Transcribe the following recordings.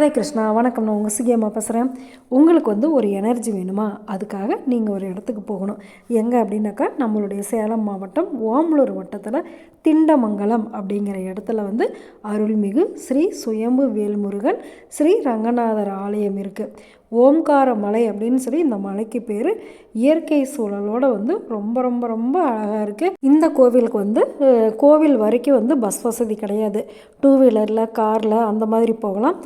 ராதே கிருஷ்ணா வணக்கம். நான் உங்கள் சிகியம்மா பேசுகிறேன் உங்களுக்கு வந்து ஒரு எனர்ஜி வேணுமா? அதுக்காக நீங்கள் ஒரு இடத்துக்கு போகணும். எங்கே அப்படின்னாக்கா நம்மளுடைய சேலம் மாவட்டம் ஓமலூர் வட்டத்தில் திண்டமங்கலம் அப்படிங்கிற இடத்துல வந்து அருள்மிகு ஸ்ரீ சுயம்பு வேல்முருகன் ஸ்ரீ ரங்கநாதர் ஆலயம் இருக்குது ஓம்கார மலை அப்படின்னு சொல்லி இந்த மலைக்கு பேர். இயற்கை சூழலோடு வந்து ரொம்ப ரொம்ப ரொம்ப அழகாக இருக்குது இந்த கோவிலுக்கு வந்து கோவில் வரைக்கும் வந்து பஸ் வசதி கிடையாது. டூ வீலரில் காரில் அந்த மாதிரி போகலாம்.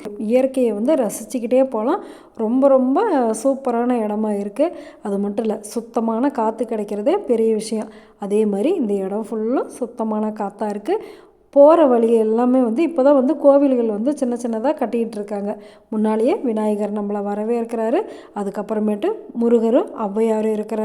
இயற்கையை வந்து ரசிச்சுக்கிட்டே போகலாம். ரொம்ப ரொம்ப சூப்பரான இடமா இருக்குது அது மட்டும் இல்லை சுத்தமான காற்று கிடைக்கிறதே பெரிய விஷயம். அதே மாதிரி இந்த இடம் ஃபுல்லும் சுத்தமான காற்றாக இருக்குது போகிற வழி எல்லாமே வந்து இப்போ தான் வந்து கோவில்கள் வந்து சின்ன சின்னதாக கட்டிக்கிட்டு இருக்காங்க. முன்னாலேயே விநாயகர் நம்மளை வரவே இருக்கிறாரு அதுக்கப்புறமேட்டு முருகரும் ஔவையாரும் இருக்கிற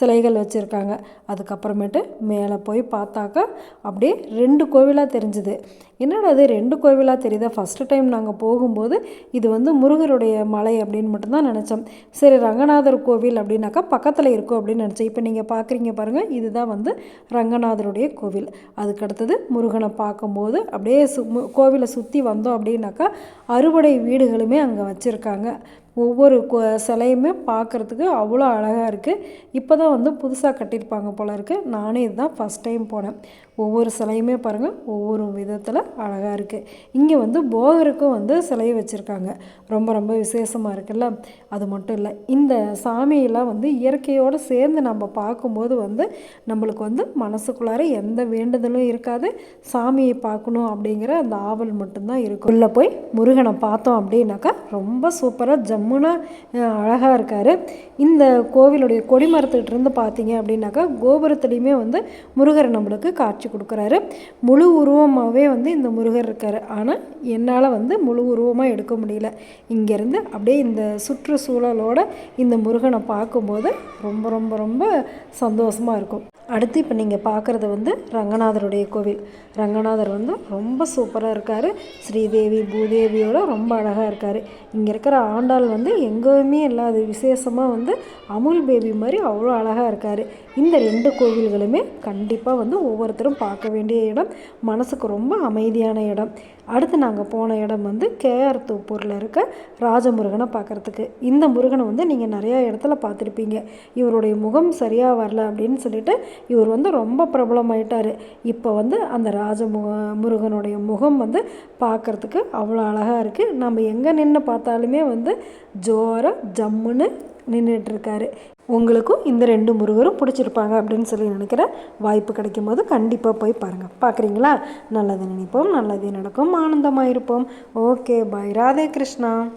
சிலைகள் வச்சுருக்காங்க. அதுக்கப்புறமேட்டு மேலே போய் பார்த்தாக்கா அப்படியே ரெண்டு கோவிலாக தெரிஞ்சுது. என்னடா அது ரெண்டு கோவிலாக தெரியுதா? ஃபஸ்ட்டு டைம் நாங்கள் போகும்போது இது வந்து முருகருடைய மலை அப்படின்னு மட்டும்தான் நினச்சோம். சரி ரங்கநாதர் கோவில் அப்படின்னாக்கா பக்கத்தில் இருக்கும் அப்படின்னு நினச்சேன் இப்போ நீங்கள் பார்க்குறீங்க பாருங்கள் இதுதான் வந்து ரங்கநாதருடைய கோவில். அதுக்கடுத்தது முருகனை பார்க்கும்போது அப்படியே சு மு- கோவிலை சுற்றி வந்தோம் அப்படின்னாக்கா அறுவடை வீடுகளுமே அங்கே வச்சுருக்காங்க. ஒவ்வொரு கோ சிலையுமே பார்க்குறதுக்கு அவ்வளோ அழகாக இருக்குது இப்போ தான் வந்து புதுசாக கட்டியிருப்பாங்க போல இருக்குது நானே இதுதான் ஃபஸ்ட் டைம் போனேன். ஒவ்வொரு சிலையுமே பாருங்கள் ஒவ்வொரு விதத்தில் அழகாக இருக்குது இங்கே வந்து போகருக்கும் வந்து சிலை வச்சுருக்காங்க. ரொம்ப ரொம்ப விசேஷமாக இருக்குல்ல? அது மட்டும் இல்லை இந்த சாமியெல்லாம் வந்து இயற்கையோடு சேர்ந்து நம்ம பார்க்கும்போது வந்து நம்மளுக்கு வந்து மனசுக்குள்ளார எந்த வேண்டுதலும் இருக்காது. சாமியை பார்க்கணும் அப்படிங்கிற அந்த ஆவல் மட்டும்தான் இருக்கும். உள்ளே போய் முருகனை பார்த்தோம் அப்படின்னாக்கா ரொம்ப சூப்பராக ஜம்முனா அழகாக இருக்கார். இந்த கோவிலுடைய கொடிமரத்துக்கிட்ட இருந்து பார்த்தீங்க அப்படின்னாக்கா கோபுரத்துலேயுமே வந்து முருகர் நம்மளுக்கு காட்சி கொடுக்குறாரு. முழு உருவமாகவே வந்து இந்த முருகர் இருக்கார். ஆனால் என்னால் வந்து முழு உருவமாக எடுக்க முடியல. இங்கேருந்து அப்படியே இந்த சுற்றுச்சூழலோட இந்த முருகனை பார்க்கும்போது ரொம்ப ரொம்ப ரொம்ப சந்தோஷமாக இருக்கும். அடுத்து இப்போ நீங்கள் பார்க்குறது வந்து ரங்கநாதருடைய கோவில். ரங்கநாதர் வந்து ரொம்ப சூப்பராக இருக்கார். ஸ்ரீதேவி பூதேவியோட ரொம்ப அழகாக இருக்கார். இங்கே இருக்கிற ஆண்டாள் வந்து எங்கேயுமே இல்லாத விசேஷமாக வந்து அமுல் பேபி மாதிரி அவ்வளோ அழகாக இருக்கார். இந்த ரெண்டு கோவில்களுமே கண்டிப்பாக வந்து ஒவ்வொருத்தரும் பார்க்க வேண்டிய இடம். மனசுக்கு ரொம்ப அமைதியான இடம். அடுத்து நாங்கள் போன இடம் வந்து கேஆர் தோப்பூரில் இருக்க ராஜமுருகனை பார்க்குறதுக்கு இந்த முருகனை வந்து நீங்கள் நிறையா இடத்துல பார்த்துருப்பீங்க. இவருடைய முகம் சரியாக வரல அப்படின்னு சொல்லிட்டு இவர் வந்து ரொம்ப பிரபலமாயிட்டார். இப்போ வந்து அந்த ராஜமுக முருகனுடைய முகம் வந்து பார்க்குறதுக்கு அவ்வளோ அழகாக இருக்குது நம்ம எங்கே நின்று பார்த்தாலுமே வந்து ஜோர ஜம்முன்னு நின்றுட்டுருக்காரு உங்களுக்கும் இந்த ரெண்டு முருகரும் பிடிச்சிருப்பாங்க அப்படின்னு சொல்லி நினைக்கிறேன் வாய்ப்பு கிடைக்கும் போது கண்டிப்பாக போய் பாருங்கள் பார்க்குறீங்களா நல்லது நினைப்போம் நல்லதே நடக்கும் ஆனந்தமாக இருப்போம் ஓகே பாய் ராதே கிருஷ்ணா.